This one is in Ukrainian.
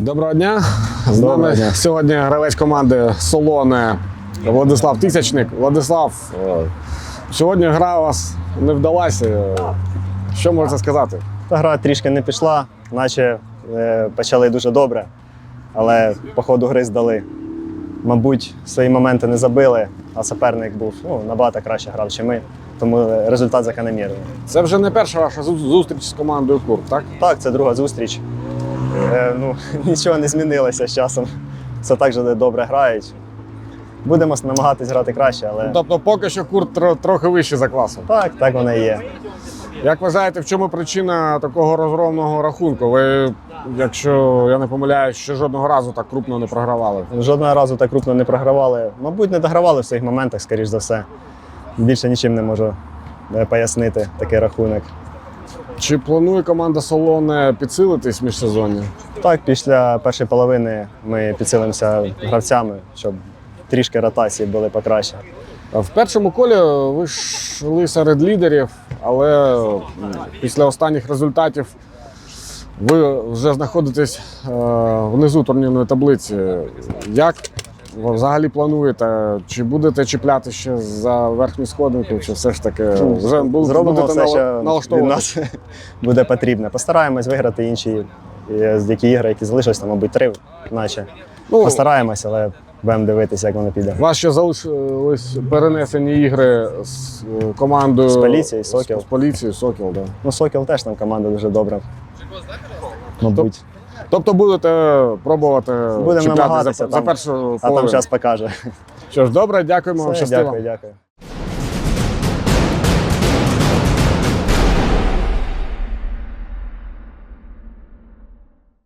Доброго дня. З Доброго нами дня. сьогодні гравець команди Солоне Владислав Тисячник. Владислав, е, сьогодні гра у вас не вдалася. Що можете сказати? Та гра трішки не пішла, наче е, почали дуже добре, але по ходу гри здали. Мабуть, свої моменти не забили, а суперник був ну, набагато краще грав, ніж ми, тому результат закономірний. Це вже не перша ваша зустріч з командою Курт, так? Так, це друга зустріч. Е, ну, нічого не змінилося з часом. Все так же добре грають. Будемо намагатись грати краще, але Тобто поки що Курт тро- трохи вище за класом. так, так воно і є. Як вважаєте, в чому причина такого розгромного рахунку? Ви, якщо я не помиляюсь, ще жодного разу так крупно не програвали. Жодного разу так крупно не програвали. Мабуть, не догравали в своїх моментах, скоріш за все. Більше нічим не можу е, пояснити такий рахунок. Чи планує команда Солоне підсилитись між сезонні? Так, після першої половини ми підсилимося гравцями, щоб трішки ротації були покраще. В першому колі ви йшли серед лідерів, але після останніх результатів ви вже знаходитесь е, внизу турнірної таблиці. Як ви взагалі плануєте? Чи будете чіпляти ще за верхню сходинку, чи все ж таки вже бу- Зробимо будете все, що від налаштовувати? нас буде потрібно. Постараємось виграти інші е, які ігри, які залишились, там, мабуть, три, наче. Ну, Постараємось, але будемо дивитися, як воно піде. У вас ще залишились перенесені ігри з е, командою З поліцією, «Сокіл». З, з поліцією, Сокіл, да. Ну, Сокіл теж там команда дуже добра. Мабуть. Тобто будете пробувати Будемо чіпляти намагатися, за, за там- першу А там половину. час покаже. Що ж, добре, дякуємо вам, Все, щастиво. дякую, дякую.